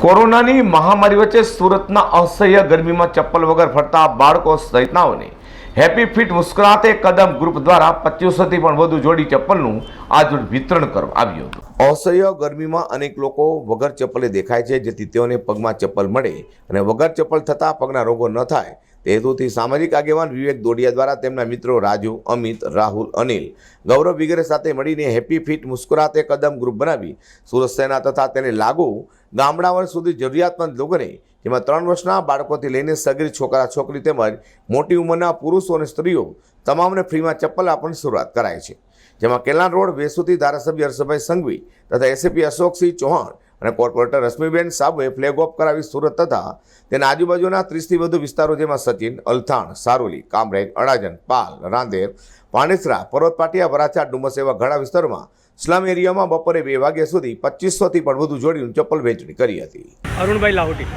કોરોનાની મહામારી વચ્ચે સુરતના અસહ્ય ગરમીમાં ચપ્પલ વગર ફરતા બાળકો સહિતનાઓને હેપી ફિટ મુસ્કરાતે કદમ ગ્રુપ દ્વારા પચીસોથી પણ વધુ જોડી ચપ્પલનું આજ વિતરણ કરવામાં આવ્યું હતું. અસહ્ય ગરમીમાં અનેક લોકો વગર ચપ્પલે દેખાય છે, જેથી તેઓને પગમાં ચપ્પલ મળે અને વગર ચપ્પલ થતાં પગના રોગો ન થાય. હેતુથી સામાજિક આગેવાન વિવેક દોડિયા દ્વારા તેમના મિત્રો રાજુ, અમિત, રાહુલ, અનિલ, ગૌરવ વગેરે સાથે મળીને હેપી ફિટ મુસ્કુરાતે કદમ ગ્રુપ બનાવી. સુરત સેના તથા તેને લાગુ ગામડાઓ સુધી જરૂરિયાતમંદ લોકોને જેમાં ત્રણ વર્ષના બાળકોથી લઈને સગીર છોકરા, છોકરી તેમજ મોટી ઉંમરના પુરુષો અને સ્ત્રીઓ તમામને ફ્રીમાં ચપ્પલ આપવાની શરૂઆત કરાય છે. જેમાં કેલાન રોડ વેસુથી ધારાસભ્ય હર્ષભાઈ સંઘવી તથા એસએપી અશોકસિંહ ચૌહાણ અને કોર્પોરેટર રશ્મિબેન સાબુએ ફ્લેગ ઓફ કરાવી સુરત તથા તેના આજુબાજુના ત્રીસથી વધુ વિસ્તારો જેમાં સચિન, અલથાણ, સારોલી, કામરેજ અડાજન પાલ, રાંદેર, પાનેસરા પર્વત પાટિયા વરાછા, ડુમસ એવા ઘણા વિસ્તારોમાં સ્લમ એરિયામાં બપોરે બે વાગ્યા સુધી પચીસોથી પણ વધુ જોડીનું ચપ્પલ વેચણી કરી હતી. અરુણભાઈ લાહોટી.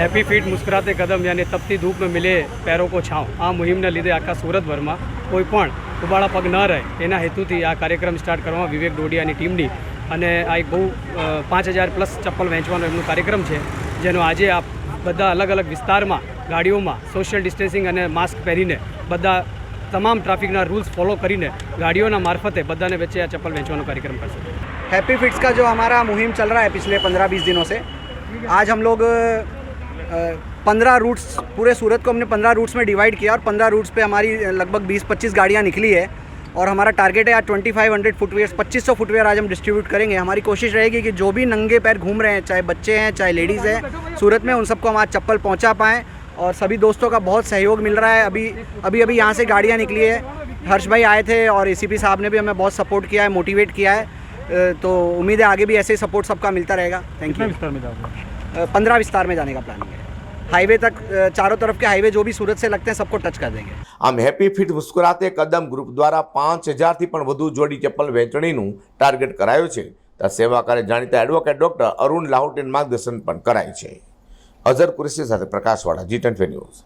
હેપી ફીટ મુસ્કરાતે કદમ યાની તપતી ધૂપ મિલે પેરો કો છાંવ. આ મુહિમના લીધે આખા સુરતભરમાં કોઈ પણ ઉબાળા પગ ન રહે એના હેતુથી આ કાર્યક્રમ સ્ટાર્ટ કરવામાં વિવેક ડોડિયાની ટીમની અને આ એક બહુ અ, પાંચ હજાર પ્લસ ચપ્પલ વેચવાનો એમનો કાર્યક્રમ છે જેનો આજે આ બધા અલગ અલગ વિસ્તારમાં ગાડીઓમાં સોશિયલ ડિસ્ટન્સિંગ અને માસ્ક પહેરીને બધા તમામ ટ્રાફિકના રૂલ્સ ફોલો કરીને ગાડીઓના મારફતે બધાને વચ્ચે આ ચપ્પલ વેચવાનો કાર્યક્રમ કરશે हैप्पी फिट्स का जो हमारा मुहिम चल रहा है पिछले पंद्रह बीस दिनों से आज हम लोग पंद्रह रूट्स पूरे सूरत को हमने पंद्रह रूट्स में डिवाइड किया और पंद्रह रूट्स पे हमारी लगभग बीस पच्चीस गाड़ियाँ निकली है। और हमारा टारगेट है आज ट्वेंटी फाइव हंड्रेड फुटवेयर पच्चीस सौ फुटवेयर आज हम डिस्ट्रीब्यूट करेंगे। हमारी कोशिश रहेगी कि जो भी नंगे पैर घूम रहे हैं चाहे बच्चे हैं चाहे लेडीज़ हैं सूरत में उन सबको हम आज चप्पल पहुँचा पाएँ और सभी दोस्तों का बहुत सहयोग मिल रहा है। अभी अभी अभी यहाँ से गाड़ियाँ निकली है। हर्ष भाई आए थे और एसीपी साहब ने भी हमें बहुत सपोर्ट किया है मोटिवेट किया है। तो उम्मीद है आगे भी ऐसे ही सपोर्ट सबका मिलता रहेगा। थैंक यू पंद्रह विस्तार में जाने का प्लान है। हाईवे तक अ, चारों तरफ के हाईवे जो भी सूरत से लगते हैं सबको टच कर देंगे આમ હેપી ફિટ મુસ્કરાતે કદમ ગ્રુપ દ્વારા પાંચ હજારથી પણ વધુ જોડી ચપ્પલ વેચણીનું ટાર્ગેટ કરાયું છે ત્યાં સેવા કાર્ય જાણીતા એડવોકેટ ડોક્ટર અરુણ લાહોટીન માર્ગદર્શન પણ કરાય છે અઝર કુરેશી સાથે પ્રકાશવાળા જી ટ્વેન્ટી ન્યૂઝ